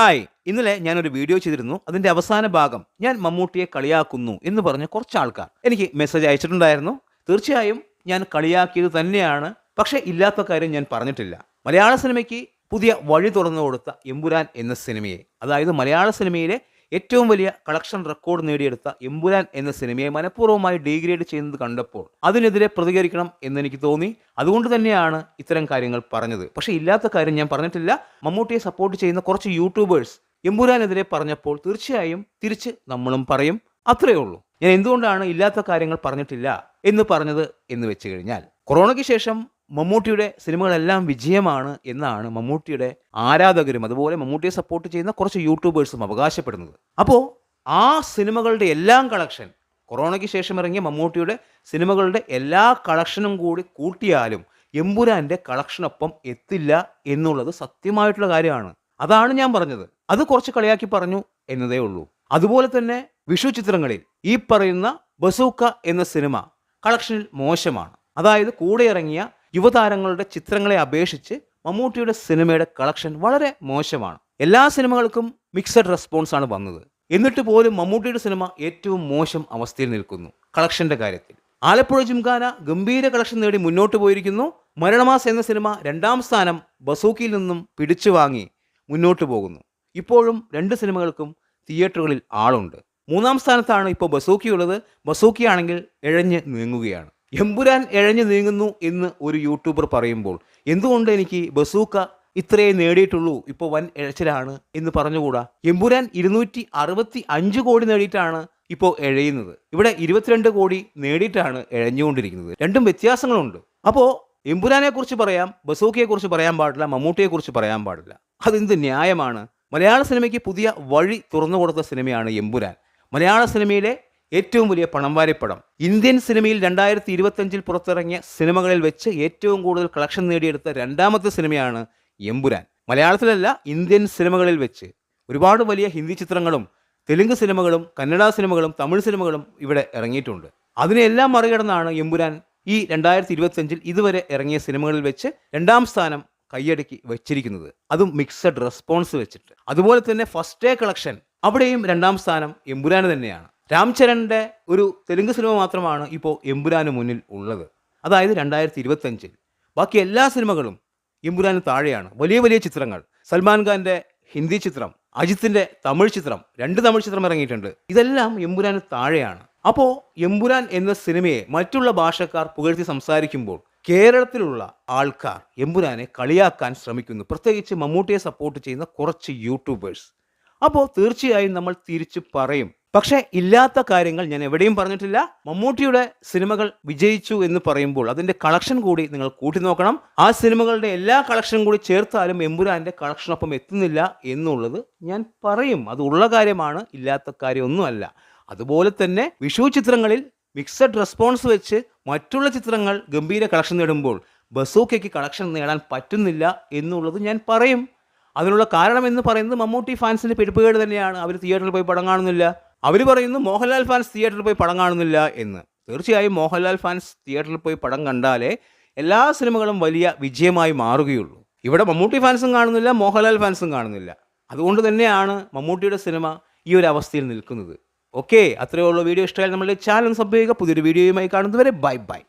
Hi. ഇന്നലെ ഞാനൊരു video ചെയ്തിരുന്നു. അതിന്റെ അവസാന ഭാഗം ഞാൻ മമ്മൂട്ടിയെ കളിയാക്കുന്നു എന്ന് പറഞ്ഞ കുറച്ച് ആൾക്കാർ. എനിക്ക് മെസ്സേജ് അയച്ചിട്ടുണ്ടായിരുന്നു. തീർച്ചയായും ഞാൻ കളിയാക്കിയത് തന്നെയാണ്. പക്ഷേ ഇല്ലാത്ത കാര്യം ഞാൻ പറഞ്ഞിട്ടില്ല. മലയാള സിനിമയ്ക്ക് പുതിയ വഴി തുറന്നു കൊടുത്ത എമ്പുരാൻ എന്ന സിനിമയെ അതായത് മലയാള സിനിമയിലെ ഏറ്റവും വലിയ കളക്ഷൻ റെക്കോർഡ് നേടിയെടുത്ത എമ്പുരാൻ എന്ന സിനിമയെ മനഃപൂർവമായി ഡീഗ്രേഡ് ചെയ്യുന്നത് കണ്ടപ്പോൾ അതിനെതിരെ പ്രതികരിക്കണം എന്ന് എനിക്ക് തോന്നി. അതുകൊണ്ട് തന്നെയാണ് ഇത്തരം കാര്യങ്ങൾ പറഞ്ഞത്. പക്ഷേ ഇല്ലാത്ത കാര്യം ഞാൻ പറഞ്ഞിട്ടില്ല. മമ്മൂട്ടിയെ സപ്പോർട്ട് ചെയ്യുന്ന കുറച്ച് യൂട്യൂബേഴ്സ് എമ്പുരാനെതിരെ പറഞ്ഞപ്പോൾ തീർച്ചയായും തിരിച്ച് നമ്മളും പറയും. അത്രയേ ഉള്ളൂ. ഞാൻ എന്തുകൊണ്ടാണ് ഇല്ലാത്ത കാര്യങ്ങൾ പറഞ്ഞിട്ടില്ല എന്ന് പറഞ്ഞത് എന്ന് വെച്ച് കഴിഞ്ഞാൽ കൊറോണയ്ക്ക് ശേഷം മമ്മൂട്ടിയുടെ സിനിമകളെല്ലാം വിജയമാണ് എന്നാണ് മമ്മൂട്ടിയുടെ ആരാധകരും അതുപോലെ മമ്മൂട്ടിയെ സപ്പോർട്ട് ചെയ്യുന്ന കുറച്ച് യൂട്യൂബേഴ്സും അവകാശപ്പെടുന്നത്. അപ്പോൾ ആ സിനിമകളുടെ എല്ലാം കളക്ഷൻ കൊറോണയ്ക്ക് ശേഷം ഇറങ്ങിയ മമ്മൂട്ടിയുടെ സിനിമകളുടെ എല്ലാ കളക്ഷനും കൂടി കൂട്ടിയാലും എമ്പുരാന്റെ കളക്ഷനൊപ്പം എത്തില്ല എന്നുള്ളത് സത്യമായിട്ടുള്ള കാര്യമാണ്. അതാണ് ഞാൻ പറഞ്ഞത്. അത് കുറച്ച് കളിയാക്കി പറഞ്ഞു എന്നതേ ഉള്ളൂ. അതുപോലെ തന്നെ വിഷു ചിത്രങ്ങളിൽ ഈ പറയുന്ന ബസൂക്ക എന്ന സിനിമ കളക്ഷനിൽ മോശമാണ്. അതായത് കൂടെ ഇറങ്ങിയ യുവതാരങ്ങളുടെ ചിത്രങ്ങളെ അപേക്ഷിച്ച് മമ്മൂട്ടിയുടെ സിനിമയുടെ കളക്ഷൻ വളരെ മോശമാണ്. എല്ലാ സിനിമകൾക്കും മിക്സഡ് റെസ്പോൺസ് ആണ് വന്നത്. എന്നിട്ട് പോലും മമ്മൂട്ടിയുടെ സിനിമ ഏറ്റവും മോശം അവസ്ഥയിൽ നിൽക്കുന്നു. കളക്ഷന്റെ കാര്യത്തിൽ. ആലപ്പുഴ ജിംഖാന ഗംഭീര കളക്ഷൻ നേടി മുന്നോട്ട് പോയിരിക്കുന്നു. മരണമാസ് എന്ന സിനിമ രണ്ടാം സ്ഥാനം ബസൂക്കിയിൽ നിന്നും പിടിച്ചു വാങ്ങി മുന്നോട്ട് പോകുന്നു. ഇപ്പോഴും രണ്ട് സിനിമകൾക്കും തിയേറ്ററുകളിൽ ആളുണ്ട്. മൂന്നാം സ്ഥാനത്താണ് ഇപ്പോൾ ബസൂക്കി ഉള്ളത് ബസൂക്കി ആണെങ്കിൽ ഇഴഞ്ഞ് നീങ്ങുകയാണ്. എമ്പുരാൻ എഴഞ്ഞു നീങ്ങുന്നു എന്ന് ഒരു യൂട്യൂബർ പറയുമ്പോൾ എന്തുകൊണ്ട് എനിക്ക് ബസൂക്ക ഇത്രയേ നേടിയിട്ടുള്ളൂ? ഇപ്പോൾ വൻ ഇഴച്ചിലാണ് എന്ന് പറഞ്ഞുകൂടാ? എമ്പുരാൻ ഇരുന്നൂറ്റി അറുപത്തി അഞ്ച് കോടി നേടിയിട്ടാണ് ഇപ്പോൾ എഴയുന്നത്. ഇവിടെ ഇരുപത്തിരണ്ട് കോടി നേടിയിട്ടാണ് എഴഞ്ഞുകൊണ്ടിരിക്കുന്നത്. രണ്ടും വ്യത്യാസങ്ങളുണ്ട്. അപ്പോൾ എമ്പുരാനെ കുറിച്ച് പറയാം ബസൂക്കയെ കുറിച്ച് പറയാൻ പാടില്ല മമ്മൂട്ടിയെ കുറിച്ച് പറയാൻ പാടില്ല. അതെന്ത് ന്യായമാണ്? മലയാള സിനിമയ്ക്ക് പുതിയ വഴി തുറന്നു കൊടുത്ത സിനിമയാണ് എമ്പുരാൻ. മലയാള സിനിമയിലെ ഏറ്റവും വലിയ പണം വാരിപ്പടം ഇന്ത്യൻ സിനിമയിൽ രണ്ടായിരത്തി ഇരുപത്തഞ്ചിൽ പുറത്തിറങ്ങിയ സിനിമകളിൽ വെച്ച് ഏറ്റവും കൂടുതൽ കളക്ഷൻ നേടിയെടുത്ത രണ്ടാമത്തെ സിനിമയാണ് എമ്പുരാൻ. മലയാളത്തിലല്ല ഇന്ത്യൻ സിനിമകളിൽ വെച്ച്. ഒരുപാട് വലിയ ഹിന്ദി ചിത്രങ്ങളും തെലുങ്ക് സിനിമകളും കന്നഡ സിനിമകളും തമിഴ് സിനിമകളും ഇവിടെ ഇറങ്ങിയിട്ടുണ്ട്. അതിനെല്ലാം മറികടന്നാണ് എമ്പുരാൻ ഈ രണ്ടായിരത്തി ഇരുപത്തഞ്ചിൽ ഇതുവരെ ഇറങ്ങിയ സിനിമകളിൽ വെച്ച് രണ്ടാം സ്ഥാനം കൈയടക്കി വെച്ചിരിക്കുന്നത്. അതും മിക്സഡ് റെസ്പോൺസ് വെച്ചിട്ട്. അതുപോലെ തന്നെ ഫസ്റ്റ് ഡേ കളക്ഷൻ അവിടെയും രണ്ടാം സ്ഥാനം എമ്പുരാന് തന്നെയാണ്. രാംചരന്റെ ഒരു തെലുങ്ക് സിനിമ മാത്രമാണ് ഇപ്പോൾ എമ്പുരാന് മുന്നിൽ ഉള്ളത്. അതായത് രണ്ടായിരത്തി ഇരുപത്തഞ്ചിൽ ബാക്കി എല്ലാ സിനിമകളും എമ്പുരാന് താഴെയാണ്. വലിയ വലിയ ചിത്രങ്ങൾ. സൽമാൻ ഖാന്റെ ഹിന്ദി ചിത്രം അജിത്തിന്റെ തമിഴ് ചിത്രം രണ്ട് തമിഴ് ചിത്രം ഇറങ്ങിയിട്ടുണ്ട്. ഇതെല്ലാം എമ്പുരാന് താഴെയാണ്. അപ്പോൾ എമ്പുരാൻ എന്ന സിനിമയെ മറ്റുള്ള ഭാഷക്കാർ പുകഴ്ത്തി സംസാരിക്കുമ്പോൾ കേരളത്തിലുള്ള ആൾക്കാർ എമ്പുരാനെ കളിയാക്കാൻ ശ്രമിക്കുന്നു. പ്രത്യേകിച്ച് മമ്മൂട്ടിയെ സപ്പോർട്ട് ചെയ്യുന്ന കുറച്ച് യൂട്യൂബേഴ്സ് അപ്പോൾ തീർച്ചയായും നമ്മൾ തിരിച്ചു പറയും. പക്ഷേ ഇല്ലാത്ത കാര്യങ്ങൾ ഞാൻ എവിടെയും പറഞ്ഞിട്ടില്ല. മമ്മൂട്ടിയുടെ സിനിമകൾ വിജയിച്ചു എന്ന് പറയുമ്പോൾ അതിന്റെ കളക്ഷൻ കൂടി നിങ്ങൾ കൂട്ടി നോക്കണം. ആ സിനിമകളുടെ എല്ലാ കളക്ഷനും കൂടി ചേർത്താലും എമ്പുരാന്റെ കളക്ഷനൊപ്പം എത്തുന്നില്ല എന്നുള്ളത് ഞാൻ പറയും. അത് ഉള്ള കാര്യമാണ് ഇല്ലാത്ത കാര്യമൊന്നുമല്ല. അതുപോലെ തന്നെ വിഷു ചിത്രങ്ങളിൽ മിക്സഡ് റെസ്പോൺസ് വെച്ച് മറ്റുള്ള ചിത്രങ്ങൾ ഗംഭീര കളക്ഷൻ നേടുമ്പോൾ ബസൂക്കയ്ക്ക് കളക്ഷൻ നേടാൻ പറ്റുന്നില്ല എന്നുള്ളത് ഞാൻ പറയും. അതിനുള്ള കാരണം എന്ന് പറയുന്നത് മമ്മൂട്ടി ഫാൻസിന്റെ പിടിപ്പുകേട് തന്നെയാണ്. അവർ തിയേറ്ററിൽ പോയി പടം കാണുന്നില്ല. അവർ പറയുന്നു മോഹൻലാൽ ഫാൻസ് തിയേറ്ററിൽ പോയി പടം കാണുന്നില്ല എന്ന്. തീർച്ചയായും മോഹൻലാൽ ഫാൻസ് തിയേറ്ററിൽ പോയി പടം കണ്ടാലേ എല്ലാ സിനിമകളും വലിയ വിജയമായി മാറുകയുള്ളൂ. ഇവിടെ മമ്മൂട്ടി ഫാൻസും കാണുന്നില്ല മോഹൻലാൽ ഫാൻസും കാണുന്നില്ല. അതുകൊണ്ട് തന്നെയാണ് മമ്മൂട്ടിയുടെ സിനിമ ഈ ഒരു അവസ്ഥയിൽ നിൽക്കുന്നത്. ഓക്കെ അത്രയേ ഉള്ളൂ. വീഡിയോ ഇഷ്ടമായാലും നമ്മളുടെ ചാനൽ സബ് ചെയ്യുക. പുതിയൊരു വീഡിയോയുമായി കാണുന്നതുവരെ ബൈ ബൈ.